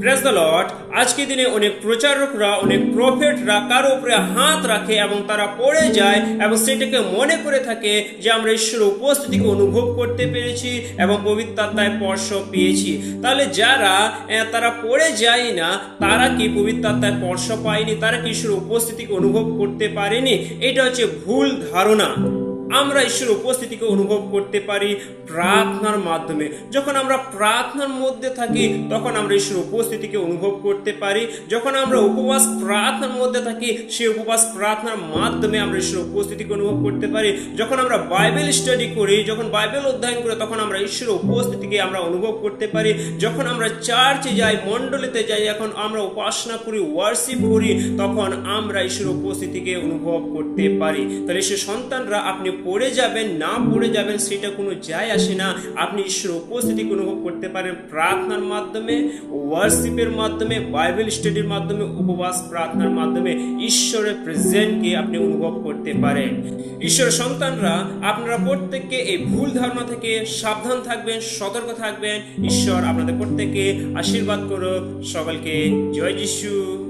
Press the Lord আজকে দিনে অনেক প্রচারকরা, অনেক প্রফেটরা কারও উপরে হাত রাখে এবং তারা পড়ে যায় এবং সেটাকে মনে করে থাকে যে আমরা ঈশ্বরের উপস্থিতিকে অনুভব করতে পেরেছি এবং পবিত্রাত্মায় স্পর্শ পেয়েছি। তাহলে যারা তারা পড়ে যায় না, তারা কি পবিত্রাত্মায় স্পর্শ পায়নি? তারা কি ঈশ্বরের উপস্থিতিকে অনুভব করতে পারেনি? এটা হচ্ছে ভুল ধারণা। আমরা ঈশ্বরের উপস্থিতিকে অনুভব করতে পারি প্রার্থনার মাধ্যমে। যখন আমরা প্রার্থনার মধ্যে থাকি, তখন আমরা ঈশ্বরের উপস্থিতিকে অনুভব করতে পারি। যখন আমরা উপবাস প্রার্থনার মধ্যে থাকি, সেই উপবাস প্রার্থনার মাধ্যমে আমরা ঈশ্বরের উপস্থিতিকে অনুভব করতে পারি। যখন আমরা বাইবেল স্টাডি করি, যখন বাইবেল অধ্যয়ন করি, তখন আমরা ঈশ্বরের উপস্থিতিকে আমরা অনুভব করতে পারি। যখন আমরা চার্চে যাই, মণ্ডলীতে যাই এখন আমরা উপাসনা করি ওয়ার্শিপ করি, তখন আমরা ঈশ্বরের উপস্থিতিকে অনুভব করতে পারি। তাহলে সে সন্তানরা, আপনি পড়ে যাবেন, না পড়ে যাবেন, সেটা কোনো যায় আসে না। আপনি ঈশ্বরের উপস্থিতিকে অনুভব করতে পারেন প্রার্থনার মাধ্যমে ওয়ার্শিপের মাধ্যমে বাইবেল স্টাডির মাধ্যমে, উপবাস প্রার্থনার মাধ্যমে ঈশ্বরের প্রেজেন্টকে আপনি অনুভব করতে পারেন। ঈশ্বরের সন্তানরা, আপনারা প্রত্যেককে এই ভুল ধারণা থেকে সাবধান থাকবেন, সতর্ক থাকবেন। ঈশ্বর আপনাদের প্রত্যেককে আশীর্বাদ করুক। সকলকে জয় যিশু।